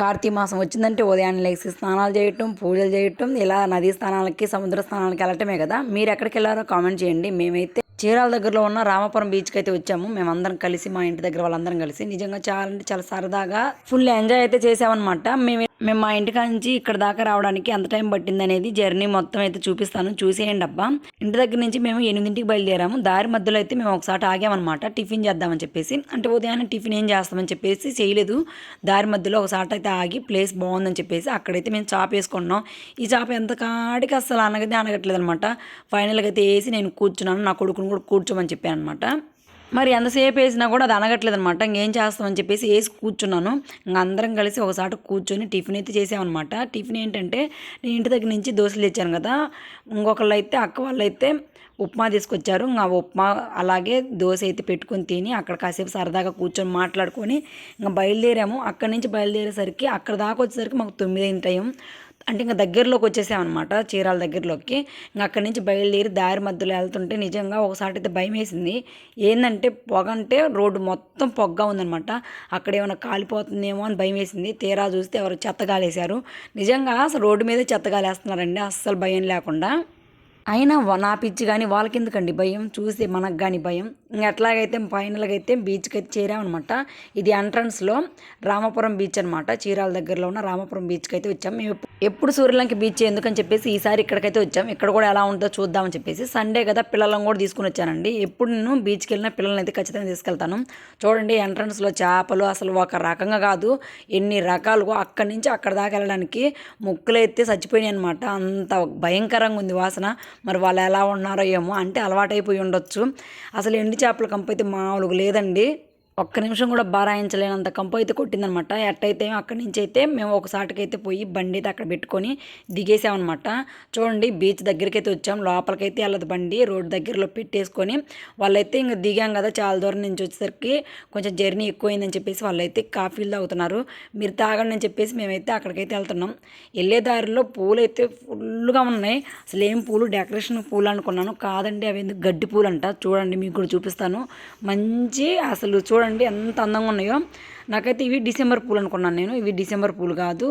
కార్తీక మాసం వచ్చిందంటే ఉదయాన్నే లేచి స్నానాలు చేయటం పూజలు చేయటం ఇలా నదీ స్నానాలకి సముద్ర స్నానాలకి వెళ్ళటమే కదా. మీరు ఎక్కడికి వెళ్ళారో కామెంట్ చేయండి. మేమైతే చీరాల దగ్గరలో ఉన్న రామపురం బీచ్కి అయితే వచ్చాము. మేమందరం కలిసి మా ఇంటి దగ్గర వాళ్ళందరం కలిసి. నిజంగా చాలా అంటే చాలా సరదాగా ఫుల్ ఎంజాయ్ అయితే చేసామన్నమాట. మేము మేము మా ఇంటి నుంచి ఇక్కడ దాకా రావడానికి ఎంత టైం పట్టింది అనేది జర్నీ మొత్తం అయితే చూపిస్తాను. చూసేయండి అబ్బా. ఇంటి దగ్గర నుంచి మేము ఎనిమిదింటికి బయలుదేరాము. దారి మధ్యలో అయితే మేము ఒకసారి ఆగామన్నమాట. టిఫిన్ చేద్దామని చెప్పేసి. అంటే ఉదయాన్నే టిఫిన్ ఏం చేస్తామని చెప్పేసి చేయలేదు. దారి మధ్యలో ఒకసారి అయితే ఆగి ప్లేస్ బాగుందని చెప్పేసి అక్కడైతే మేము చాప్ వేసుకున్నాం. ఈ చాప ఎంత కాడికి అస్సలు అనగదే అనగట్లేదు అనమాట ఫైనల్గా అయితే వేసి నేను కూర్చున్నాను. నా కొడుకుని కూడా కూర్చోమని చెప్పాను అనమాట మరి ఎంతసేపు వేసినా కూడా అది అనగట్లేదు అనమాట ఇంకేం చేస్తామని చెప్పేసి వేసి కూర్చున్నాను. ఇంకా అందరం కలిసి ఒకసారి కూర్చొని టిఫిన్ అయితే చేసామన్నమాట టిఫిన్ ఏంటంటే నేను ఇంటి దగ్గర నుంచి దోశలు తెచ్చాను కదా. ఇంకొకళ్ళు అయితే అక్క వాళ్ళు అయితే ఉప్మా తీసుకొచ్చారు. ఇంకా ఉప్మా అలాగే దోశ అయితే పెట్టుకొని తిని అక్కడ కాసేపు సరదాగా కూర్చొని మాట్లాడుకొని ఇంకా బయలుదేరాము. అక్కడి నుంచి బయలుదేరేసరికి అక్కడ దాకా వచ్చేసరికి మాకు తొమ్మిది అయిన టైం. అంటే ఇంకా దగ్గరలోకి వచ్చేసామన్నమాట చీరాల దగ్గరలోకి. ఇంకా అక్కడి నుంచి బయలుదేరి దారి మధ్యలో వెళ్తుంటే నిజంగా ఒకసారి అయితే భయం వేసింది ఏంటంటే పొగ అంటే రోడ్డు మొత్తం పొగ్గా ఉందన్నమాట. అక్కడ ఏమైనా కాలిపోతుందేమో అని భయం వేసింది తీరా చూస్తే ఎవరు చెత్తగాలేశారు నిజంగా అసలు రోడ్డు మీదే చెత్తగాలేస్తున్నారండి అస్సలు భయం లేకుండా. అయినా నా పిచ్చి కానీ వాళ్ళకి ఎందుకండి భయం? చూసి మనకు కానీ భయం? ఇంకా ఎట్లాగైతే ఫైనల్గా అయితే బీచ్కి అయితే చేరామన్నమాట. ఇది ఎంట్రన్స్లో రామపురం బీచ్ అనమాట చీరాల దగ్గరలో ఉన్న రామపురం బీచ్కి అయితే వచ్చాం. మేము ఎప్పుడు సూర్యలంక బీచ్ ఎందుకని చెప్పేసి ఈసారి ఇక్కడికైతే వచ్చాం. ఇక్కడ కూడా ఎలా ఉంటుందో చూద్దామని చెప్పేసి. సండే కదా పిల్లలను కూడా తీసుకుని వచ్చానండి. ఎప్పుడు నేను బీచ్కి వెళ్ళినా పిల్లల్ని అయితే ఖచ్చితంగా తీసుకెళ్తాను. చూడండి ఎంట్రన్స్లో చేపలు అసలు ఒక రకంగా కాదు. ఎన్ని రకాలుగా అక్కడి నుంచి అక్కడ దాకా వెళ్ళడానికి ముక్కులు అయితే చచ్చిపోయినాయి అనమాట అంత భయంకరంగా ఉంది వాసన. మరి వాళ్ళు ఎలా ఉన్నారో ఏమో అంటే అలవాటైపోయి ఉండొచ్చు. అసలు ఎండు చేపల కంపు అయితే మామూలుగా లేదండి. ఒక్క నిమిషం కూడా బారాయించలేనంత కంపు అయితే కొట్టిందనమాట. ఎట్టయితే అక్కడి నుంచి అయితే మేము ఒకసాటికి అయితే పోయి బండి అయితే అక్కడ పెట్టుకొని దిగేసామన్నమాట చూడండి బీచ్ దగ్గరికి అయితే వచ్చాం. లోపలికైతే వెళ్ళదు బండి. రోడ్ దగ్గరలో పెట్టేసుకొని వాళ్ళైతే ఇంకా దిగాం కదా చాలా దూరం నుంచి వచ్చేసరికి. కొంచెం జర్నీ ఎక్కువైందని చెప్పేసి వాళ్ళైతే కాఫీలు తాగుతున్నారు. మీరు తాగండి అని చెప్పేసి మేమైతే అక్కడికైతే వెళ్తున్నాం. వెళ్ళే దారిలో పూలు అయితే ఫుల్గా ఉన్నాయి. అసలు ఏం పూలు? డెకరేషన్ పూలు అనుకున్నాను. కాదండి అవి ఎందుకు గడ్డి పూలు అంట చూడండి మీకు కూడా చూపిస్తాను. మంచి అసలు చూడండి ఎంత అందంగా ఉన్నాయో. నాకైతే ఇవి డిసెంబర్ పూలు అనుకున్నాను నేను. ఇవి డిసెంబర్ పూలు కాదు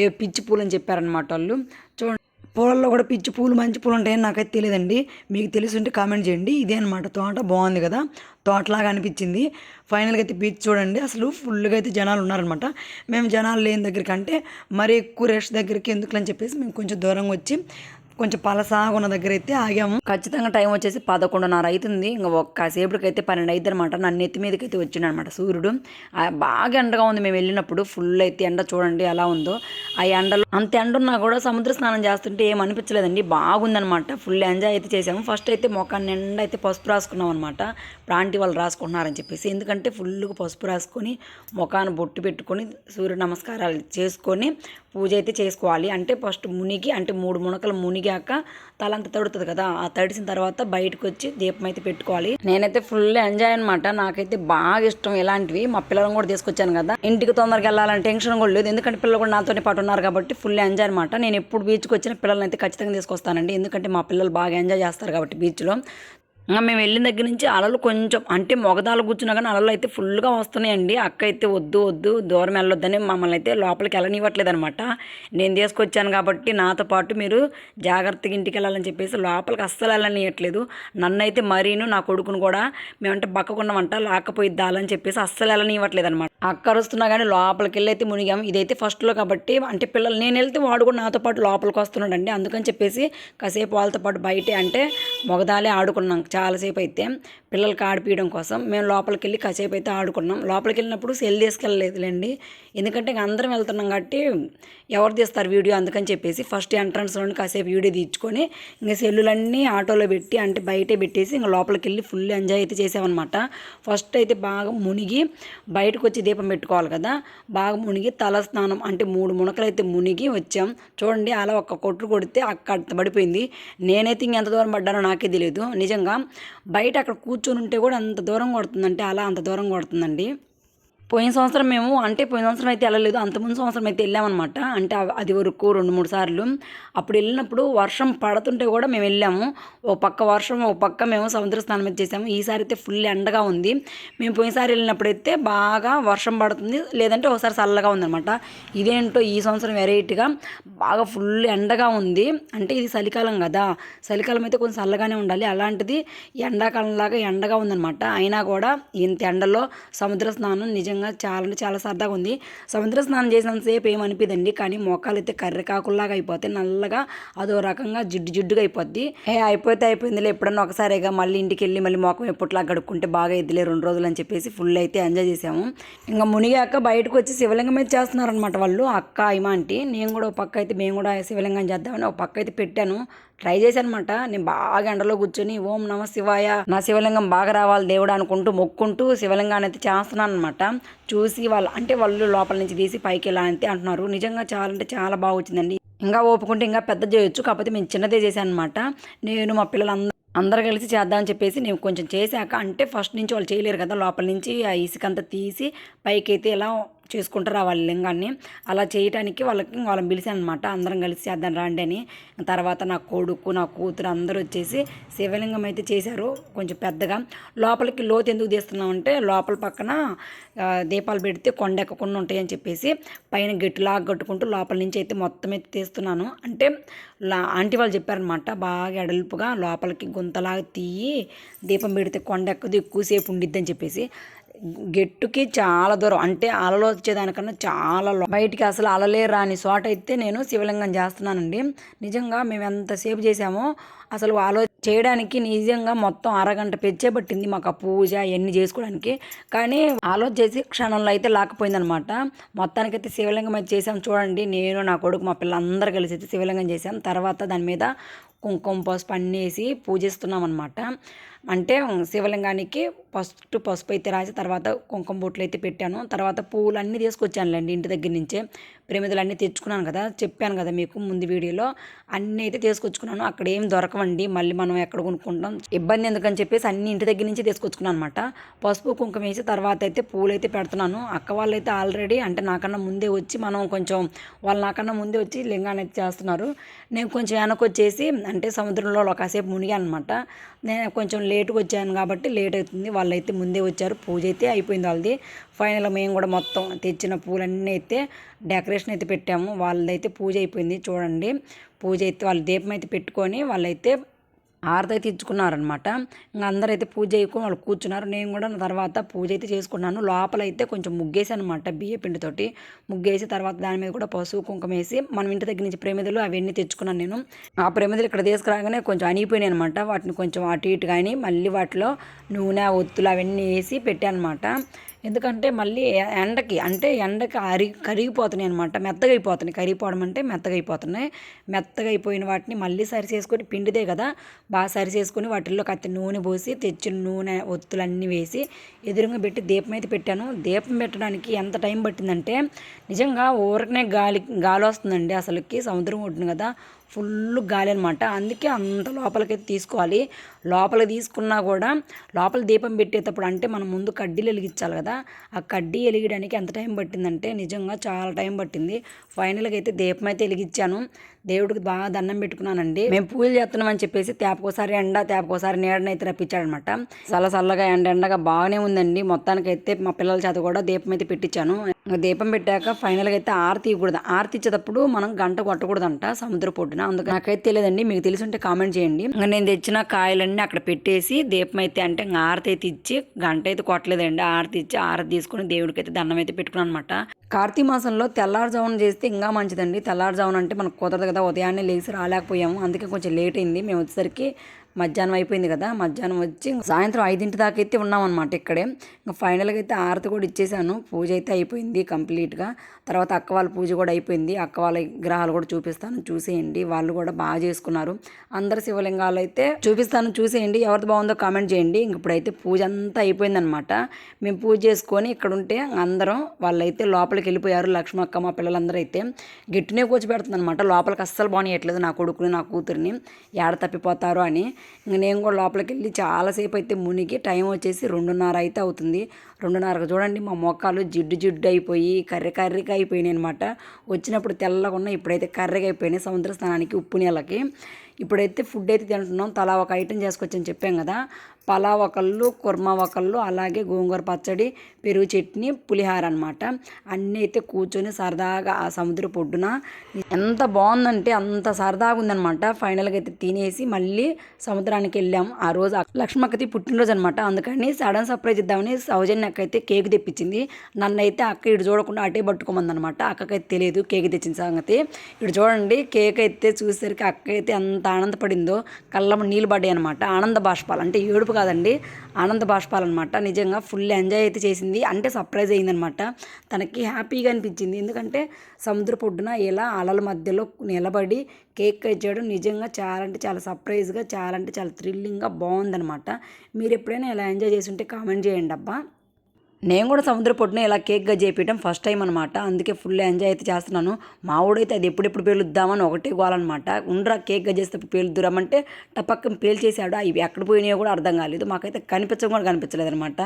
ఏ పిచ్చి పూలు అని చెప్పారనమాట వాళ్ళు. చూడండి పూలల్లో కూడా పిచ్చి పూలు మంచి పూలు ఉంటాయని నాకైతే తెలియదండి. మీకు తెలిసి ఉంటే కామెంట్ చేయండి. ఇదే అనమాట తోట బాగుంది కదా తోటలాగా అనిపించింది. ఫైనల్గా అయితే బీచ్ చూడండి. అసలు ఫుల్గా అయితే జనాలు ఉన్నారనమాట మేము జనాలు లేని దగ్గరికి అంటే మరీ ఎక్కువ రష్ దగ్గరికి ఎందుకులని చెప్పేసి మేము కొంచెం దూరంగా వచ్చి కొంచెం పలసాగా ఉన్న దగ్గర అయితే ఆగాము. ఖచ్చితంగా టైం వచ్చేసి పదకొండున్నర అవుతుంది ఇంకా ఒక్కసేపటికి అయితే పన్నెండు అయితే అనమాట నన్ను ఎత్తి మీదకి అయితే వచ్చిండు అనమాట సూర్యుడు బాగా ఎండగా ఉంది మేము వెళ్ళినప్పుడు. ఫుల్ అయితే ఎండ చూడండి ఎలా ఉందో. ఆ ఎండలో అంత ఎండ ఉన్నా కూడా సముద్ర స్నానం చేస్తుంటే ఏం అనిపించలేదండి. బాగుందనమాట ఫుల్ ఎంజాయ్ అయితే చేసాము. ఫస్ట్ అయితే మొఖాన్ని నిండా అయితే పసుపు రాసుకున్నాం అనమాట ప్రాంటి వాళ్ళు రాసుకుంటున్నారని చెప్పేసి. ఎందుకంటే ఫుల్గా పసుపు రాసుకొని ముఖాన్ని బొట్టు పెట్టుకొని సూర్య నమస్కారాలు చేసుకొని పూజ అయితే చేసుకోవాలి. అంటే ఫస్ట్ మునిగి అంటే మూడు మునకలు మునిగాక తలంత తడుతుంది కదా ఆ తడిసిన తర్వాత బయటకు వచ్చి దీపం అయితే పెట్టుకోవాలి. నేనైతే ఫుల్ ఎంజాయ్ అనమాట నాకైతే బాగా ఇష్టం ఇలాంటివి. మా పిల్లలను కూడా తీసుకొచ్చాను కదా. ఇంటికి తొందరగా వెళ్ళాలని టెన్షన్ కూడా లేదు. ఎందుకంటే పిల్లలు కూడా నాతోనే పాటు ఉన్నారు కాబట్టి ఫుల్ ఎంజాయ్ అనమాట నేను ఎప్పుడు బీచ్కి వచ్చిన పిల్లల్ని అయితే ఖచ్చితంగా తీసుకొస్తానండి. ఎందుకంటే మా పిల్లలు బాగా ఎంజాయ్ చేస్తారు కాబట్టి బీచ్లో ఇంకా మేము వెళ్ళిన దగ్గర నుంచి అలలు కొంచెం అంటే మొగదాలు కూర్చున్నా కానీ అలలు అయితే ఫుల్గా వస్తున్నాయండి. అక్క అయితే వద్దు వద్దు దూరం వెళ్ళొద్దని మమ్మల్ని అయితే లోపలికి వెళ్ళనివ్వట్లేదు అనమాట నేను తీసుకొచ్చాను కాబట్టి నాతో పాటు మీరు జాగ్రత్తగా ఇంటికి వెళ్ళాలని చెప్పేసి లోపలికి అస్సలు వెళ్ళనివ్వట్లేదు. నన్ను అయితే మరీను నా కొడుకును కూడా మేమంటే బక్కకున్నామంట లాక్కపోయిద్దాలని చెప్పేసి అస్సలు వెళ్ళనివ్వట్లేదు అనమాట అక్క అరుస్తున్నా కానీ లోపలికి వెళ్ళి అయితే మునిగాము. ఇదైతే ఫస్ట్లో కాబట్టి అంటే పిల్లలు నేను వెళ్తే వాడు కూడా నాతో పాటు లోపలికి వస్తున్నాడండి. అందుకని చెప్పేసి కాసేపు వాళ్ళతో పాటు బయటే అంటే మొగదాలే ఆడుకున్నాం. చాలాసేపు అయితే పిల్లలకి ఆడిపించడం కోసం మేము లోపలికి వెళ్ళి కాసేపు అయితే ఆడుకున్నాం. లోపలికి వెళ్ళినప్పుడు సెల్ తీసుకెళ్ళలేదులేండి. ఎందుకంటే ఇంక అందరం వెళ్తున్నాం కాబట్టి ఎవరు తీస్తారు వీడియో అందుకని చెప్పేసి ఫస్ట్ ఎంట్రన్స్లోని కాసేపు వీడియో తీర్చుకొని ఇంకా సెల్లులన్నీ ఆటోలో పెట్టి అంటే బయటే పెట్టేసి ఇంకా లోపలికి వెళ్ళి ఫుల్ ఎంజాయ్ అయితే చేసామన్నమాట. ఫస్ట్ అయితే బాగా మునిగి బయటకు వచ్చి దీపం పెట్టుకోవాలి కదా బాగా మునిగి తల స్నానం అంటే మూడు మునకలు అయితే మునిగి వచ్చాం. చూడండి అలా ఒక్క కొట్టు కొడితే అక్కడ పడిపోయింది నేనైతే ఇంకెంత దూరం పడ్డానో నాకే తెలియదు నిజంగా బయట అక్కడ కూర్చొని ఉంటే కూడా అంత దూరం కొడుతుందంటే అలా అంత దూరం కొడుతుందండి. పోయిన సంవత్సరం మేము అంటే పోయిన సంవత్సరం అయితే వెళ్ళలేదు. అంత ముందు సంవత్సరం అయితే వెళ్ళామన్నమాట. అంటే అది వరకు రెండు మూడు సార్లు. అప్పుడు వెళ్ళినప్పుడు వర్షం పడుతుంటే కూడా మేము వెళ్ళాము. ఓ పక్క వర్షం ఓ పక్క మేము సముద్ర స్నానం అయితే చేసాము. ఈసారి అయితే ఫుల్ ఎండగా ఉంది. మేము పోయినసారి వెళ్ళినప్పుడు అయితే బాగా వర్షం పడుతుంది. లేదంటే ఒకసారి చల్లగా ఉందన్నమాట. ఇదేంటో ఈ సంవత్సరం వెరైటీగా బాగా ఫుల్ ఎండగా ఉంది. అంటే ఇది చలికాలం కదా. చలికాలం అయితే కొంచెం చల్లగానే ఉండాలి. అలాంటిది ఎండాకాలంలాగా ఎండగా ఉందన్నమాట. అయినా కూడా ఇంత ఎండలో సముద్ర స్నానం నిజంగా చాలా అంటే చాలా సరదాగా ఉంది. సముద్ర స్నానం చేసినంతసేపు ఏమనిపిదండి? కానీ మొక్కలు అయితే కర్రెకాకుల్లాగా అయిపోతాయి నల్లగా అదో రకంగా జిడ్డు జిడ్డుగా అయిపోద్ది. ఏ అయిపోతే అయిపోయిందిలే ఎప్పుడన్నా ఒకసారిగా మళ్ళీ ఇంటికి వెళ్ళి మళ్ళీ మొఖం ఎప్పట్లా గడుక్కుంటే బాగా ఇద్దిలే రెండు రోజులు అని చెప్పేసి ఫుల్ అయితే ఎంజాయ్ చేసాము ఇంకా మునిగాక బయటకు వచ్చి శివలింగం అయితే చేస్తున్నారనమాట వాళ్ళు అక్క ఇమా ఆంటీ నేను కూడా ఒక పక్క అయితే మేము కూడా శివలింగం చేద్దామని ఒక పక్క అయితే పెట్టాను. ట్రై చేశాను అనమాట నేను బాగా ఎండలో కూర్చొని ఓం నమ శివాయ నా శివలింగం బాగా రావాలి దేవుడు అనుకుంటూ మొక్కుంటూ శివలింగాన్ని అయితే చేస్తున్నాను అనమాట చూసి వాళ్ళు అంటే వాళ్ళు లోపల నుంచి తీసి పైకి వెళ్ళా అయితే అంటున్నారు. నిజంగా చాలా అంటే చాలా బాగా వచ్చిందండి. ఇంకా ఓపుకుంటే ఇంకా పెద్ద చేయొచ్చు. కాకపోతే మేము చిన్నదే చేశాను అనమాట నేను మా పిల్లలందరూ అందరు కలిసి చేద్దామని చెప్పేసి నేను కొంచెం చేశాక అంటే ఫస్ట్ నుంచి వాళ్ళు చేయలేరు కదా లోపల నుంచి ఆ ఇసుకంతా తీసి పైకి అయితే ఇలా చేసుకుంటారు వాళ్ళ లింగాన్ని. అలా చేయటానికి వాళ్ళకి వాళ్ళని పిలిచాను అనమాట అందరం కలిసి చేద్దాం రండి అని. తర్వాత నా కొడుకు నా కూతురు అందరూ వచ్చేసి శివలింగం అయితే చేశారు కొంచెం పెద్దగా. లోపలికి లోతు ఎందుకు తీస్తున్నామంటే లోపల పక్కన దీపాలు పెడితే కొండ ఎక్కకుండా ఉంటాయని చెప్పేసి పైన గట్టిలాగా కట్టుకుంటూ లోపల నుంచి అయితే మొత్తం అయితే తీస్తున్నాను. అంటే లా ఆంటీ వాళ్ళు చెప్పారనమాట బాగా ఎడల్పుగా లోపలికి గుంతలాగా తీయి దీపం పెడితే కొండ ఎక్కదు ఎక్కువసేపు ఉండిద్దని చెప్పేసి. గెట్టుకి చాలా దూరం. అంటే అలలు వచ్చేదానికన్నా చాలా బయటికి అసలు అలలే రాని చోట అయితే నేను శివలింగం చేస్తున్నానండి. నిజంగా మేము ఎంతసేపు చేసామో అసలు ఆలో చేయడానికి నిజంగా మొత్తం అరగంట పెచ్చే పట్టింది మాకు ఆ పూజ అవన్నీ చేసుకోవడానికి. కానీ ఆలోచన చేసి క్షణంలో అయితే లాకపోయిందనమాట మొత్తానికైతే శివలింగం అయితే చేసాం చూడండి. నేను నా కొడుకు మా పిల్లలందరూ కలిసి అయితే శివలింగం చేసాం తర్వాత దాని మీద కుంకుమ పసుపు అన్నేసి పూజిస్తున్నాం అనమాట అంటే శివలింగానికి ఫస్ట్ పసుపు అయితే రాసి తర్వాత కుంకుమ బొట్లు అయితే పెట్టాను. తర్వాత పూలు అన్నీ తీసుకొచ్చానులేండి ఇంటి దగ్గర నుంచే. ప్రమిదలన్నీ తెచ్చుకున్నాను కదా చెప్పాను కదా మీకు ముందు వీడియోలో. అన్నీ అయితే తీసుకొచ్చుకున్నాను. అక్కడ ఏం దొరకవండి మళ్ళీ మనం ఎక్కడ కొనుక్కుంటాం? ఇబ్బంది ఎందుకని చెప్పేసి అన్ని ఇంటి దగ్గర నుంచి తీసుకొచ్చుకున్నాను అనమాట పసుపు కుంకుమ వేసి తర్వాత అయితే పూలు అయితే పెడుతున్నాను. అక్క వాళ్ళు అయితే ఆల్రెడీ అంటే నాకన్నా ముందే వచ్చి మనం కొంచెం వాళ్ళు నాకన్నా ముందే వచ్చి లింగాన్ని అయితే చేస్తున్నారు. నేను కొంచెం వెనకొచ్చేసి వచ్చేసి అంటే సముద్రంలో కాసేపు మునిగాను అనమాట నేను కొంచెం లేటుగా వచ్చాను కాబట్టి లేట్ అవుతుంది. వాళ్ళైతే ముందే వచ్చారు. పూజ అయితే అయిపోయింది వాళ్ళది. ఫైనల్గా మేము కూడా మొత్తం తెచ్చిన పూలన్నీ అయితే డెకరేషన్ అయితే పెట్టాము. వాళ్ళదైతే పూజ అయిపోయింది. చూడండి. పూజ అయితే వాళ్ళు దీపం అయితే పెట్టుకొని వాళ్ళైతే ఆరతైతే అయితే ఇచ్చుకున్నారనమాట ఇంకా అందరూ అయితే పూజ చేయకుండా వాళ్ళు కూర్చున్నారు. నేను కూడా తర్వాత పూజ అయితే చేసుకున్నాను. లోపల అయితే కొంచెం ముగ్గేసాను అనమాట బియ్య పిండితోటి. ముగ్గేసి తర్వాత దాని మీద కూడా పసుపు కుంకుమ వేసి మనం ఇంటి దగ్గర నుంచి ప్రేమిదలు అవన్నీ తెచ్చుకున్నాను నేను. ఆ ప్రేమిదలు ఇక్కడ తీసుకురాగానే కొంచెం అనిగిపోయినాయి అనమాట వాటిని కొంచెం అటు ఇటు కానీ మళ్ళీ వాటిలో నూనె ఒత్తులు అవన్నీ వేసి పెట్టానమాట ఎందుకంటే మళ్ళీ ఎండకి అంటే ఎండకి అరి కరిగిపోతున్నాయి అనమాట మెత్తగా అయిపోతున్నాయి కరిగిపోవడం అంటే మెత్తగా అయిపోతున్నాయి మెత్తగా అయిపోయిన వాటిని మళ్ళీ సరి చేసుకొని పిండిదే కదా. బాగా సరి చేసుకొని వాటిల్లో కత్తి నూనె పోసి తెచ్చిన నూనె ఒత్తులన్నీ వేసి ఎదురుగా పెట్టి దీపం అయితే పెట్టాను. దీపం పెట్టడానికి ఎంత టైం పట్టిందంటే నిజంగా ఊరకనే గాలి గాలి వస్తుందండి అసలుకి. సముద్రం ఒడ్డున కదా. ఫుల్ గాలి అనమాట అందుకే అంత లోపలికైతే తీసుకోవాలి. లోపల తీసుకున్నా కూడా లోపల దీపం పెట్టేటప్పుడు అంటే మనం ముందు కడ్డీలు వెలిగించాలి కదా. ఆ కడ్డీ వెలిగడానికి ఎంత టైం పట్టిందంటే నిజంగా చాలా టైం పట్టింది. ఫైనల్గా అయితే దీపం అయితే వెలిగించాను. దేవుడికి బాగా దండం పెట్టుకున్నానండి. మేము పూజలు చేస్తున్నామని చెప్పేసి తేపకోసారి ఎండ తేపకోసారి నీడనైతే రప్పించాడనమాట. చల్ల చల్లగా ఎండ ఎండగా బాగానే ఉందండి. మొత్తానికి అయితే మా పిల్లల చేత కూడా దీపం అయితే పెట్టించాను. దీపం పెట్టాక ఫైనల్గా అయితే ఆరతి ఇవ్వకూడదు. ఆరతి ఇచ్చేటప్పుడు మనం గంట కొట్టకూడదంట సముద్ర పొడ్డున అందుకని నాకైతే తెలియదండి. మీకు తెలిసి ఉంటే కామెంట్ చేయండి. నేను తెచ్చిన కాయలన్నీ అక్కడ పెట్టేసి దీపం అయితే అంటే ఇంకా ఆరతి అయితే ఇచ్చి గంట అయితే కొట్టలేదండి. ఆరతి ఇచ్చి ఆరతి తీసుకుని దేవుడికి అయితే దండం అయితే పెట్టుకున్నాను అనమాట కార్తీక మాసంలో తెల్లారుజామున చేస్తే ఇంకా మంచిదండి. తెల్లారుజామున అంటే మనకు కుదరదు కదా ఉదయాన్నే లేచి రాలేకపోయాము. అందుకే కొంచెం లేట్ అయింది. మేము వచ్చేసరికి మధ్యాహ్నం అయిపోయింది కదా మధ్యాహ్నం వచ్చి సాయంత్రం ఐదింటి దాకా అయితే ఉన్నామన్నమాట ఇక్కడే. ఇంకా ఫైనల్గా అయితే ఆరతి కూడా ఇచ్చేసాను. పూజ అయితే అయిపోయింది కంప్లీట్గా. తర్వాత అక్క వాళ్ళ పూజ కూడా అయిపోయింది. అక్క వాళ్ళ విగ్రహాలు కూడా చూపిస్తాను చూసేయండి. వాళ్ళు కూడా బాగా చేసుకున్నారు. అందరు శివలింగాలు అయితే చూపిస్తాను చూసేయండి. ఎవరిది బాగుందో కామెంట్ చేయండి. ఇంక ఇప్పుడైతే పూజ అంతా అయిపోయిందనమాట మేము పూజ చేసుకొని ఇక్కడ ఉంటే అందరం వాళ్ళైతే లోపలికి వెళ్ళిపోయారు. లక్ష్మక్క మా పిల్లలందరూ అయితే. గిట్టునే కూర్చోబెడుతుంది అనమాట లోపలికి అస్సలు బాగునియట్లేదు నా కొడుకుని నా కూతురిని. ఏడ తప్పిపోతారో అని. నేను కూడా లోపలికి వెళ్ళి చాలాసేపు అయితే మునిగి టైం వచ్చేసి రెండున్నర అయితే అవుతుంది. రెండున్నరకు చూడండి మా మొక్కలు జిడ్డు జిడ్డు అయిపోయి కర్రీ కర్రీగా అయిపోయినాయి అనమాట వచ్చినప్పుడు తెల్లగా ఉన్న ఇప్పుడైతే కర్రీగా అయిపోయినాయి సముద్ర స్నానానికి ఉప్పు నీళ్ళకి. ఇప్పుడైతే ఫుడ్ అయితే తింటున్నాం. తలా ఒక ఐటెం చేసుకొచ్చని చెప్పాం కదా. పలావ్ ఒకళ్ళు కుర్మా ఒకళ్ళు అలాగే గోంగూర పచ్చడి పెరుగు చట్నీ పులిహార అనమాట అన్నీ అయితే కూర్చొని సరదాగా ఆ సముద్ర పొడ్డున ఎంత బాగుందంటే అంత సరదాగా ఉందనమాట ఫైనల్గా అయితే తినేసి మళ్ళీ సముద్రానికి వెళ్ళాం. ఆ రోజు లక్ష్మక్కతి పుట్టినరోజు అనమాట అందుకని సడన్ సర్ప్రైజ్ ఇద్దామని సౌజన్యకైతే కేక్ తెప్పించింది. నన్ను అయితే అక్క ఇటు చూడకుండా అటే పట్టుకోమందనమాట అక్కకైతే తెలియదు కేక్ తెచ్చిన సంగతి. ఇటు చూడండి కేక్ అయితే చూసేసరికి అక్క అయితే ఎంత ఆనందపడిందో కళ్ళమ్మ నీళ్ళు పడ్డాయి అనమాట ఆనంద బాష్పాలు అంటే ఏడుపు కాదండి ఆనంద బాష్పాలు అనమాట నిజంగా ఫుల్ ఎంజాయ్ అయితే చేసింది. అంటే సర్ప్రైజ్ అయిందనమాట తనకి హ్యాపీగా అనిపించింది. ఎందుకంటే సముద్ర పొడ్డున ఇలా అలల మధ్యలో నిలబడి కేక్ ఇచ్చాడు నిజంగా చాలా అంటే చాలా సర్ప్రైజ్గా చాలా అంటే చాలా థ్రిల్లింగ్గా బాగుందనమాట మీరు ఎప్పుడైనా ఇలా ఎంజాయ్ చేసి ఉంటే కామెంట్ చేయండి అబ్బా. నేను కూడా సముద్ర పొట్టున ఇలా కేక్గా చేపించడం ఫస్ట్ టైం అనమాట అందుకే ఫుల్ ఎంజాయ్ అయితే చేస్తున్నాను. మా ఊడైతే అది ఎప్పుడెప్పుడు పేలుద్దామని ఒకటే గోలనమాట ఉండరా కేక్గా చేస్తే పేలుద్దురామంటే టపక్కన పేల్చేసాడు అవి ఎక్కడ పోయినాయో కూడా అర్థం కాలేదు. మాకైతే కనిపించడం కూడా కనిపించలేదు అనమాట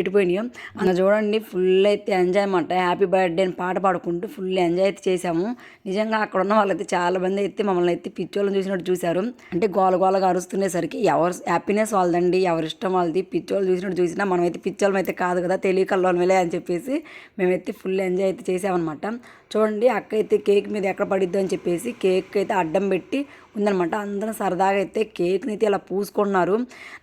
ఎటు పోయినాయో. అన్న చూడండి ఫుల్ అయితే ఎంజాయ్ అనమాట హ్యాపీ బర్త్డే అని పాట పాడుకుంటూ ఫుల్ ఎంజాయ్ అయితే చేసాము నిజంగా అక్కడ ఉన్న వాళ్ళైతే చాలా మంది అయితే మమ్మల్ని అయితే పిచ్చోళ్ళని చూసినట్టు చూశారు. అంటే గోల గోలగా అరుస్తుండేసరికి ఎవరు హ్యాపీనెస్ వాళ్ళదండి ఎవరి ఇష్టం వాళ్ళది. పిచ్చోళ్ళు చూసినట్టు చూసినా మనమైతే పిచ్చోళ్ళం అయితే కాదు కదా తెలియకల్లోనే అని చెప్పేసి మేమైతే ఫుల్ ఎంజాయ్ అయితే చేసామన్నమాట. చూడండి అక్క అయితే కేక్ మీద ఎక్కడ పడిద్దో అని చెప్పేసి కేక్ అయితే అడ్డం పెట్టి ఉందనమాట అందరం సరదాగా అయితే కేక్ని అయితే ఇలా పూసుకున్నారు.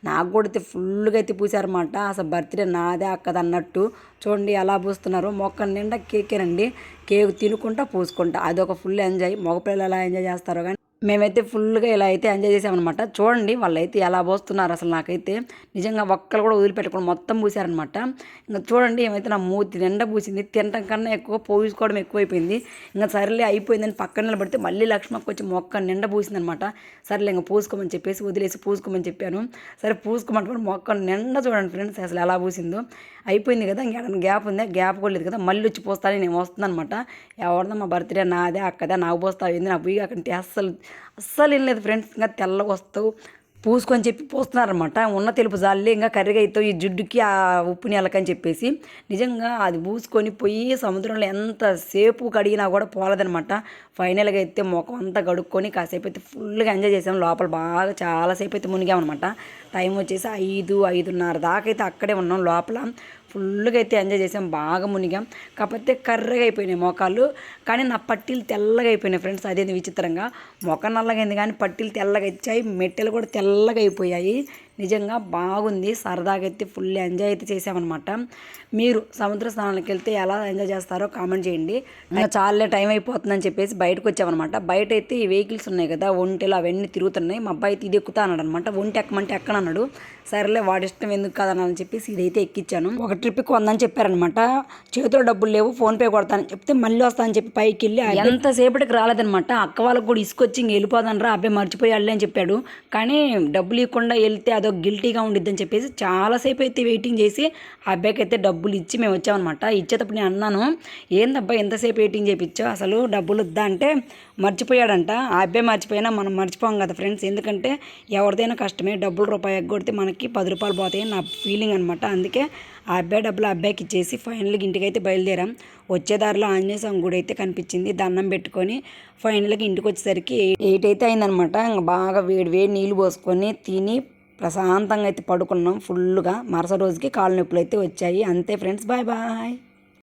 నాకు కూడా అయితే ఫుల్గా అయితే పూసారన్నమాట. అసలు బర్త్డే నాదే అక్కది అన్నట్టు చూడండి ఎలా పూస్తున్నారు. మొక్క నిండా కేకేనండి. కేక్ తినుకుంటా పూసుకుంటా. అదొక ఫుల్ ఎంజాయ్. మగపిల్లలు ఎలా ఎంజాయ్ చేస్తారో కానీ మేమైతే ఫుల్గా ఇలా అయితే ఎంజాయ్ చేసామన్నమాట. చూడండి వాళ్ళైతే ఎలా పోస్తున్నారు అసలు నాకైతే. నిజంగా ఒక్కరు కూడా వదిలిపెట్టకుండా మొత్తం పూసారనమాట ఇంకా చూడండి ఏమైతే నా మూతి నిండా పూసింది. తినటం కన్నా ఎక్కువ పోసుకోవడం ఎక్కువైపోయింది. ఇంకా సరేలే అయిపోయిందని పక్కన నిలబడితే మళ్ళీ లక్ష్మక్క వచ్చి మొక్క నిండా పూసిందనమాట సరేలే ఇంకా పూసుకోమని చెప్పేసి వదిలేసి పూసుకోమని చెప్పాను. సరే పూసుకోమంటే మొక్క నిండా చూడండి ఫ్రెండ్స్ అసలు ఎలా పూసిందో. అయిపోయింది కదా ఇంకా గ్యాప్ ఉంది? గ్యాప్ కూడా లేదు కదా. మళ్ళీ వచ్చి పోస్తానని నేను వస్తుంది అనమాట ఎవరిదో మా బర్త్డే నాదే అక్కదే నాకు పోస్తావు. ఏంది నాకు పోయి అక్కడ అస్సలు అస్సలు ఏం లేదు ఫ్రెండ్స్ ఇంకా తెల్లగా వస్తావు. పూసుకొని చెప్పి పూస్తున్నారనమాట ఉన్న తెలుపు జాలి ఇంకా కర్రీగా అవుతావు ఈ జిడ్డుకి ఆ ఉప్పు నీళ్ళకని చెప్పేసి. నిజంగా అది పూసుకొని పోయి సముద్రంలో ఎంతసేపు కడిగినా కూడా పోలేదనమాట ఫైనల్గా అయితే ముఖం అంతా కడుక్కొని కాసేపు అయితే ఫుల్గా ఎంజాయ్ చేసాం లోపల బాగా చాలాసేపు అయితే మునిగామన్నమాట. టైం వచ్చేసి ఐదు ఐదున్నర దాకా అయితే అక్కడే ఉన్నాం. లోపల ఫుల్గా అయితే ఎంజాయ్ చేసాం. బాగా మునిగాం. కాకపోతే కర్రగా అయిపోయినాయి మోకాళ్ళు. కానీ నా పట్టీలు తెల్లగా అయిపోయినాయి ఫ్రెండ్స్. అదే విచిత్రంగా. మొఖం నల్లగైంది కానీ పట్టీలు తెల్లగా ఇచ్చాయి మెట్టెలు కూడా తెల్లగా అయిపోయాయి. నిజంగా బాగుంది. సరదాగా అయితే ఫుల్ ఎంజాయ్ అయితే చేసామన్నమాట మీరు సముద్ర స్నానానికి వెళ్తే ఎలా ఎంజాయ్ చేస్తారో కామెంట్ చేయండి. ఇంకా చాలా టైం అయిపోతుందని చెప్పేసి బయటకు వచ్చామన్నమాట. బయట అయితే ఈ వెహికల్స్ ఉన్నాయి కదా ఒంటెలు అవన్నీ తిరుగుతున్నాయి. మా అబ్బాయి అయితే ఇది ఎక్కుతా అన్నాడు అనమాట ఒంటి ఎక్కమంటే ఎక్కనన్నాడు. సరేలే వాడి ఇష్టం ఎందుకు కాదనని చెప్పేసి ఇదైతే ఎక్కించాను ఒక ట్రిప్కి వందని చెప్పారనమాట చేతిలో డబ్బులు లేవు ఫోన్పే కొడతానని చెప్తే మళ్ళీ వస్తానని చెప్పి పైకి వెళ్ళి ఎంతసేపటికి రాలేదనమాట అక్క వాళ్ళకి కూడా ఇసుకొచ్చి ఇంక వెళ్ళిపోదానరా అబ్బాయి మర్చిపోయాడులే అని చెప్పాడు. కానీ డబ్బులు ఇవ్వకుండా వెళ్తే అదొక గిల్టీగా ఉండిద్దని చెప్పేసి చాలాసేపు అయితే వెయిటింగ్ చేసి ఆ అబ్బాయికి అయితే డబ్బులు ఇచ్చి మేము వచ్చామన్నమాట. ఇచ్చేటప్పుడు నేను అన్నాను ఏందబ్బా ఎంతసేపు వెయిటింగ్ చేయించావు అసలు డబ్బులు ఇద్దా అంటే మర్చిపోయాడంట. ఆ అబ్బాయి మర్చిపోయినా మనం మర్చిపోం కదా ఫ్రెండ్స్ ఎందుకంటే ఎవరిదైనా కష్టమే. డబ్బులు రూపాయి ఎగ్గొడితే మనకి పది రూపాయలు పోతాయి నా ఫీలింగ్ అనమాట అందుకే ఆ అబ్బాయి డబ్బులు అబ్బాయికి ఇచ్చేసి ఫైనల్గా ఇంటికి అయితే బయలుదేరాం. వచ్చే దారిలో ఆంజనేయ స్వామి గుడి అయితే కనిపించింది. దండం పెట్టుకొని ఫైనల్గా ఇంటికి వచ్చేసరికి ఎయిట్ అయితే అయిందనమాట ఇంకా బాగా వేడి వేడి నీళ్ళు పోసుకొని తిని ప్రశాంతంగా అయితే పడుకున్నాం ఫుల్గా మరుసటి రోజుకి కాళ్ళు నొప్పులు అయితే వచ్చాయి. అంతే ఫ్రెండ్స్ బాయ్ బాయ్.